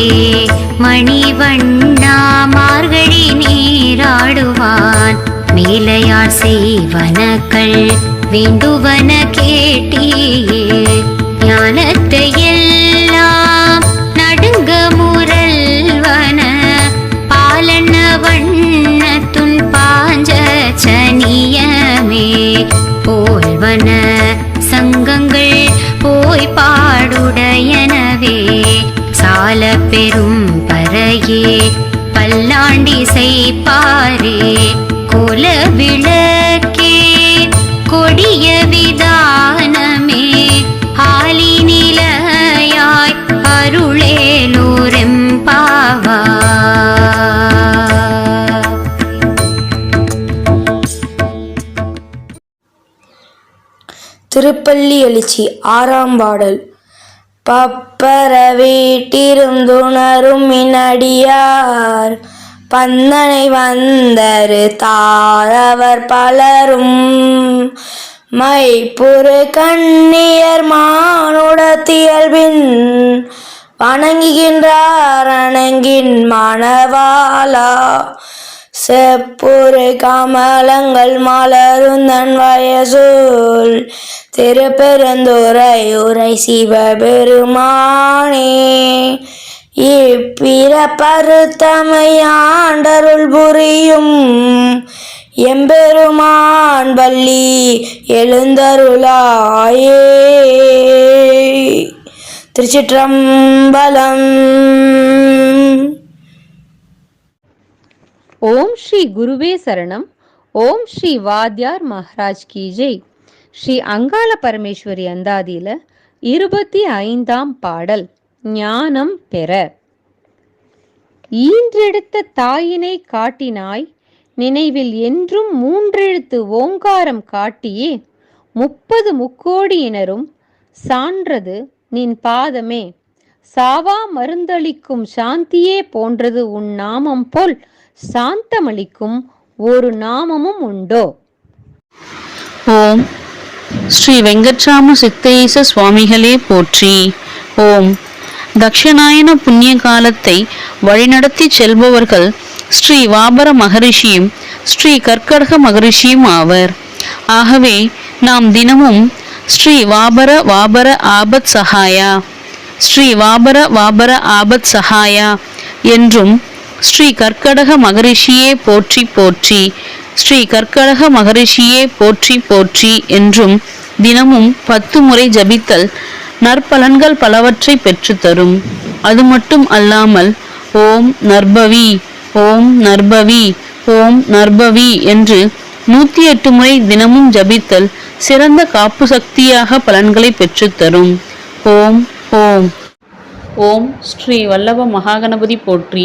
மேலே மணிவண்ணா மார்கழி நீராடுவான். மேலையார் செய்வனக்கள் வேண்டுவன கேட்டியே ஞானத்தையே சால பெரும் பறையே பல்லாண்டி செய்ப்பாரே கோல விளக்கே கொடிய விதானமே ஆலி நிலையாய் அருளேலூரெம்பாவா. திருப்பள்ளி எழுச்சி ஆறாம் பாடல். பப்பர வீட்டிருந்துணரும் மினடியார். பந்தனை வந்தரு தாரவர் பலரும். மைப்புறு கண்ணியர் மானுடத்தியல்பின் வணங்குகின்றார் அணங்கின் மணவாளா. செப்புரு கமலங்கள் மலருந்தன் வயசூல். திருப்பெருந்துரை உரை சிவபெருமானே இப்பிறப்பருத்தமையாண்டருள் புரியும் எம்பெருமான் வள்ளி எழுந்தருளாயே. திருச்சிற்றம்பலம் ஓம் ஸ்ரீ குருவே சரணம். ஓம் ஸ்ரீ வாத்யார் மகாராஜ் கி ஜெய். ஸ்ரீ அங்காள பரமேஸ்வரி அந்தாதியில இருபத்தி ஐந்தாம் பாடல் ஞானம் பெற. ஈன்றெடுத்த தாயினை காட்டினாய் நினைவில் என்றும் மூன்றெழுத்து ஓங்காரம் காட்டியே முப்பது முக்கோடியினரும் சான்றது நின் பாதமே. சாவா மருந்தளிக்கும் சாந்தியே போன்றது உன் நாமம் போல் சாந்தமளிக்கும் ஒரு நாமமும் உண்டோ? ஓம். ஸ்ரீ வெங்கட்ராம சித்தேச சுவாமிகளே போற்றி. ஓம். தக்ஷநாயன புண்ணிய காலத்தை வழிநடத்தி செல்பவர்கள் ஸ்ரீ வாபர மகரிஷியும் ஸ்ரீ கற்கடக மகரிஷியும் ஆவர். ஆகவே நாம் தினமும் ஸ்ரீ வாபர வாபர ஆபத் சகாயா ஸ்ரீ வாபர வாபர ஆபத் சகாயா என்றும் ஸ்ரீ கற்கடக மகரிஷியே போற்றி போற்றி ஸ்ரீ கற்கடக மகரிஷியே போற்றி போற்றி என்றும் தினமும் பத்து முறை ஜபித்தல் நற்பலன்கள் பலவற்றை பெற்றுத்தரும் அது மட்டும் அல்லாமல் ஓம் நர்பவி ஓம் நர்பவி ஓம் நர்பவி என்று நூற்றி எட்டு முறை தினமும் ஜபித்தல் சிறந்த காப்பு சக்தியாக பலன்களை பெற்றுத்தரும் ஓம் ஓம். ஓம் ஸ்ரீ வல்லப மகாகணபதி போற்றி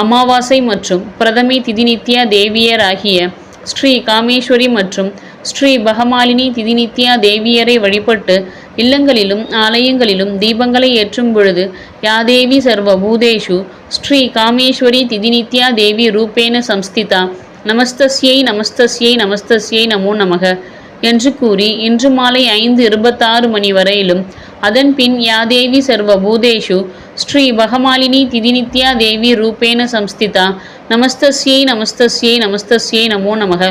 அமாவாசை மற்றும் பிரதமி திதிநித்யா தேவியர் ஆகிய ஸ்ரீ காமேஸ்வரி மற்றும் ஸ்ரீ பகமாலினி திதிநித்யா தேவியரை வழிபட்டு இல்லங்களிலும் ஆலயங்களிலும் தீபங்களை ஏற்றும் பொழுது யாதேவி சர்வ பூதேஷு ஸ்ரீ காமேஸ்வரி திதிநித்யா தேவி ரூபேன சம்ஸ்திதா. நமஸ்தஸ்யை நமஸ்தஸ்யை நமஸ்தஸ்யை நமோ நமக. என்று கூறி இன்று மாலை ஐந்து இருபத்தாறு மணி வரையிலும் அதன் பின் யாதேவி சர்வ பூதேஷு ஸ்ரீ பகமாலினி திதிநித்யா தேவி ரூபேண சம்ஸ்திதா நமஸ்தஸ்யை நமஸ்தஸ்யை நமஸ்தஸ்யை நமோ நமக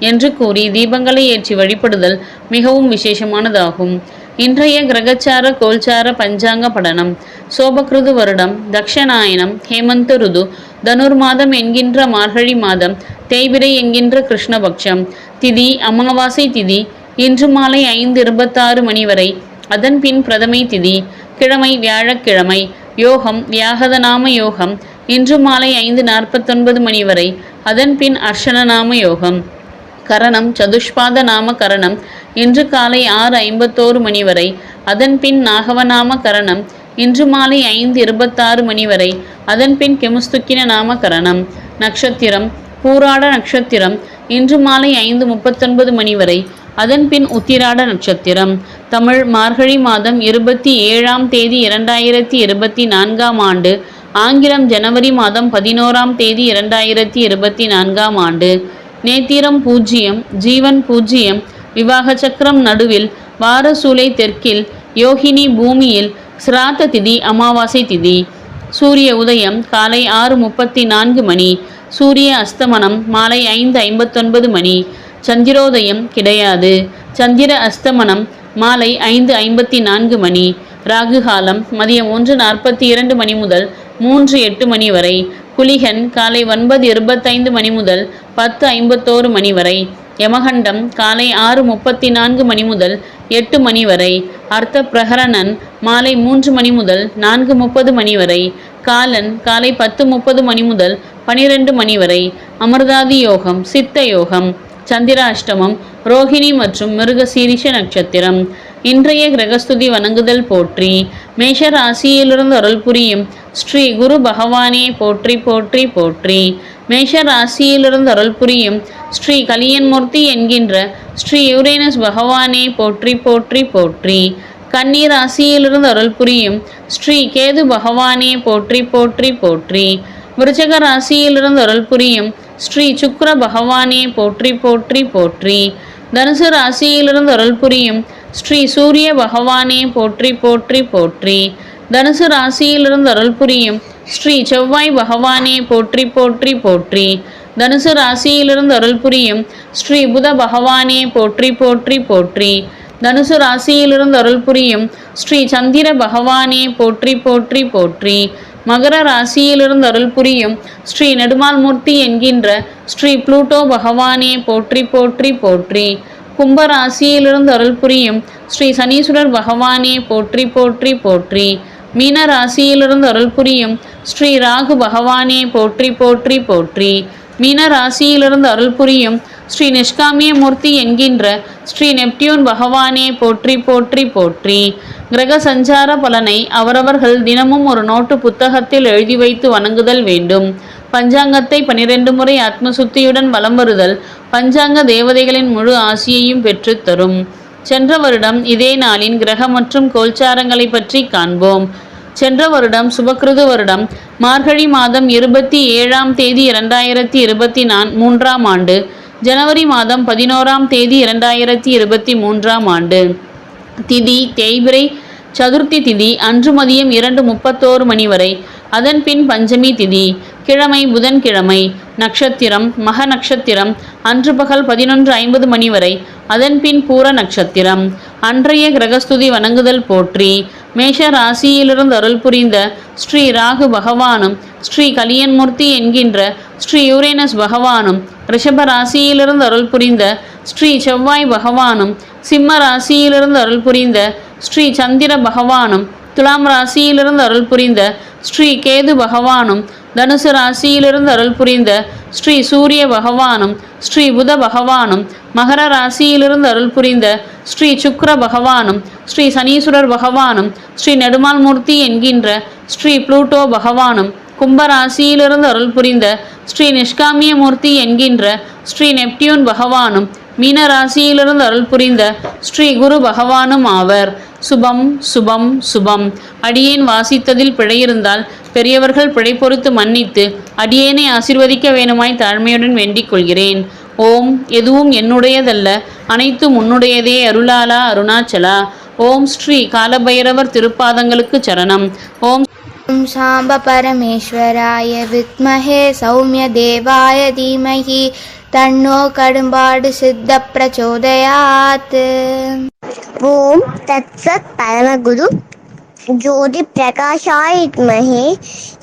என்று கூறி தீபங்களை ஏற்றி வழிபடுதல் மிகவும் விசேஷமானதாகும். இன்றைய கிரகச்சார கோல்சார பஞ்சாங்க படனம் சோபகிருது வருடம் தக்ஷநாயனம் ஹேமந்த ருது தனுர் மாதம் என்கின்ற மார்கழி மாதம் தேய்பிரை என்கின்ற கிருஷ்ணபக்ஷம் திதி அமாவாசை திதி இன்று மாலை ஐந்து இருபத்தாறு மணி வரை அதன்பின் பிரதமை திதி கிழமை வியாழக்கிழமை யோகம் வியாகதநாம யோகம் இன்று மாலை ஐந்து நாற்பத்தொன்பது மணி வரை அதன்பின் அர்ஷனநாம யோகம். கரணம் சதுஷ்பாத நாம கரணம் இன்று காலை ஆறு ஐம்பத்தோரு மணி வரை அதன்பின் நாகவநாம கரணம் இன்று மாலை ஐந்து இருபத்தாறு மணி வரை அதன்பின் கெமுஸ்துக்கின நாம கரணம். நட்சத்திரம் பூராட நட்சத்திரம் இன்று மாலை ஐந்து முப்பத்தொன்பது மணி வரை அதன்பின் உத்திராட நட்சத்திரம். தமிழ் மார்கழி மாதம் இருபத்தி ஏழாம் தேதி இரண்டாயிரத்தி இருபத்தி நான்காம் ஆண்டு. ஆங்கிலம் ஜனவரி மாதம் பதினோராம் தேதி இரண்டாயிரத்தி இருபத்தி நான்காம் ஆண்டு. நேத்திரம் பூஜ்ஜியம் ஜீவன் பூஜ்ஜியம். விவாக சக்கரம் நடுவில் வாரசூலை தெற்கில் யோகினி பூமியில் சிராத்த திதி அமாவாசை திதி. சூரிய உதயம் காலை ஆறு முப்பத்தி நான்கு மணி. சூரிய அஸ்தமனம் மாலை ஐந்து ஐம்பத்தொன்பது மணி. சந்திரோதயம் கிடையாது. சந்திர அஸ்தமனம் மாலை ஐந்து ஐம்பத்தி நான்கு மணி. ராகு காலம் மதியம் ஒன்று நாற்பத்தி இரண்டு மணி முதல் மூன்று எட்டு மணி வரை. குலிகன் காலை ஒன்பது இருபத்தைந்து மணி முதல் பத்து ஐம்பத்தோரு மணி வரை. யமகண்டம் காலை ஆறு முப்பத்தி நான்கு மணி முதல் எட்டு மணி வரை. அர்த்த பிரகரணன் மாலை மூன்று மணி முதல் நான்கு முப்பது மணி வரை. காலன் காலை பத்து முப்பது மணி முதல் பனிரெண்டு மணி வரை. அமிர்தாதி யோகம் சித்த யோகம். சந்திராஷ்டமம் ரோஹிணி மற்றும் மிருகசீரிஷ நட்சத்திரம். இன்றைய கிரகஸ்துதி வணங்குதல் போற்றி மேஷ ராசியிலிருந்து அருள் புரியும் ஸ்ரீ குரு பகவானே போற்றி போற்றி போற்றி. மேஷ ராசியிலிருந்து அருள் புரியும் ஸ்ரீ கலியன்மூர்த்தி என்கின்ற ஸ்ரீ யுரேனஸ் பகவானே போற்றி போற்றி போற்றி. கன்னி ராசியிலிருந்து அருள் புரியும் ஸ்ரீ கேது பகவானே போற்றி போற்றி போற்றி. விருச்சக ராசியிலிருந்து அருள் புரியும் ஸ்ரீ சுக்ர பகவானே போற்றி போற்றி போற்றி. தனுசு ராசியிலிருந்து அருள் புரியும் ஸ்ரீ சூரிய பகவானே போற்றி போற்றி போற்றி. தனுசு ராசியிலிருந்து அருள் புரியும் ஸ்ரீ செவ்வாய் பகவானே போற்றி போற்றி போற்றி. தனுசு ராசியிலிருந்து அருள் புரியும் ஸ்ரீ புத பகவானே போற்றி போற்றி போற்றி. தனுசு ராசியிலிருந்து அருள் புரியும் ஸ்ரீ சந்திர பகவானே போற்றி போற்றி போற்றி. மகர ராசியிலிருந்து அருள் புரியும் ஸ்ரீ நெடுமால் மூர்த்தி என்கின்ற ஸ்ரீ புளூட்டோ பகவானே போற்றி போற்றி போற்றி. கும்ப ராசியிலிருந்து அருள் புரியும் ஸ்ரீ சனீஸ்வரர் பகவானே போற்றி போற்றி போற்றி. மீன ராசியிலிருந்து அருள் புரியும் ஸ்ரீ ராகு பகவானே போற்றி போற்றி போற்றி. மீன ராசியிலிருந்து அருள் புரியும் ஸ்ரீ நிஷ்காமிய மூர்த்தி என்கின்ற ஸ்ரீ நெப்டியூன் பகவானே போற்றி போற்றி போற்றி. கிரக சஞ்சார பலனை அவரவர்கள் தினமும் ஒரு நோட்டு புத்தகத்தில் எழுதி வைத்து வணங்குதல் வேண்டும். பஞ்சாங்கத்தை பனிரெண்டு முறை ஆத்மசுத்தியுடன் வலம் வருதல் பஞ்சாங்க தேவதைகளின் முழு ஆசியையும் பெற்றுத் தரும் சென்ற வருடம் இதே நாளின் கிரக மற்றும் கோல்சாரங்களை பற்றி காண்போம். சென்ற வருடம் சுபக்கிருது வருடம் மார்கழி மாதம் இருபத்தி ஏழாம் தேதி இரண்டாயிரத்தி இருபத்தி நான் மூன்றாம் ஆண்டு ஜனவரி மாதம் பதினோராம் தேதி இரண்டாயிரத்தி இருபத்தி மூன்றாம் ஆண்டு. திதி தேய்பிரை சதுர்த்தி திதி அன்று மதியம் இரண்டு முப்பத்தோரு மணி வரை அதன் பின் பஞ்சமி திதி கிழமை புதன்கிழமை நட்சத்திரம் மக நட்சத்திரம் அன்று பகல் பதினொன்று ஐம்பது மணி வரை அதன்பின் பூர நட்சத்திரம். அன்றைய கிரகஸ்துதி வணங்குதல் போற்றி மேஷ ராசியிலிருந்து அருள் புரிந்த ஸ்ரீ ராகு பகவானும் ஸ்ரீ கலியன்மூர்த்தி என்கின்ற ஸ்ரீ யூரேனஸ் பகவானும் ரிஷப ராசியிலிருந்து அருள் புரிந்த ஸ்ரீ செவ்வாய் பகவானும் சிம்ம ராசியிலிருந்து அருள் புரிந்த ஸ்ரீ சந்திர பகவானும் துலாம் ராசியிலிருந்து அருள் புரிந்த ஸ்ரீ கேது பகவானும் தனுசு ராசியிலிருந்து அருள் புரிந்த ஸ்ரீ சூரிய பகவானும் ஸ்ரீ புத பகவானும் மகர ராசியிலிருந்து அருள் புரிந்த ஸ்ரீ சுக்ர பகவானும் ஸ்ரீ சனீஸ்வரர் பகவானும் ஸ்ரீ நெடுமால் மூர்த்தி என்கின்ற ஸ்ரீ புளூட்டோ பகவானும் கும்ப ராசியிலிருந்து அருள் புரிந்த ஸ்ரீ நிஷ்காமிய மூர்த்தி என்கின்ற ஸ்ரீ நெப்டியூன் பகவானும் மீன ராசியிலிருந்து அருள் புரிந்த ஸ்ரீ குரு பகவானும் ஆவர் சுபம் சுபம் சுபம் அடியேன் வாசித்ததில் பிழையிருந்தால் பெரியவர்கள் பிழை பொறுத்து மன்னித்து அடியேனை ஆசிர்வதிக்க வேணுமாய் தாழ்மையுடன் வேண்டிக் கொள்கிறேன் ஓம் எதுவும் என்னுடையதல்ல அனைத்தும் உன்னுடையதே அருளாலா அருணாச்சலா ஓம் ஸ்ரீ காலபைரவர் திருப்பாதங்களுக்கு சரணம் ஓம் ॐ साम्ब परमेश्वराय विद्महे सौम्यदेवाय धीमहि தன்னோ கடும்பாடு சித்த பிரச்சோதயாத் ஓம் தத்சத் பரமகுரு ஜோதி பிரகாஷாய வித்மஹே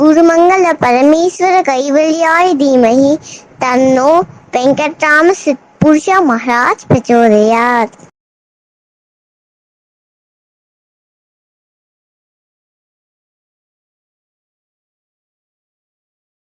குருமங்கள பரமேஸ்வர கைவல்யாய தீமஹி தன்னோ வெங்கட்ராம சித் புருஷா மகாராஜ் பிரச்சோதயாத்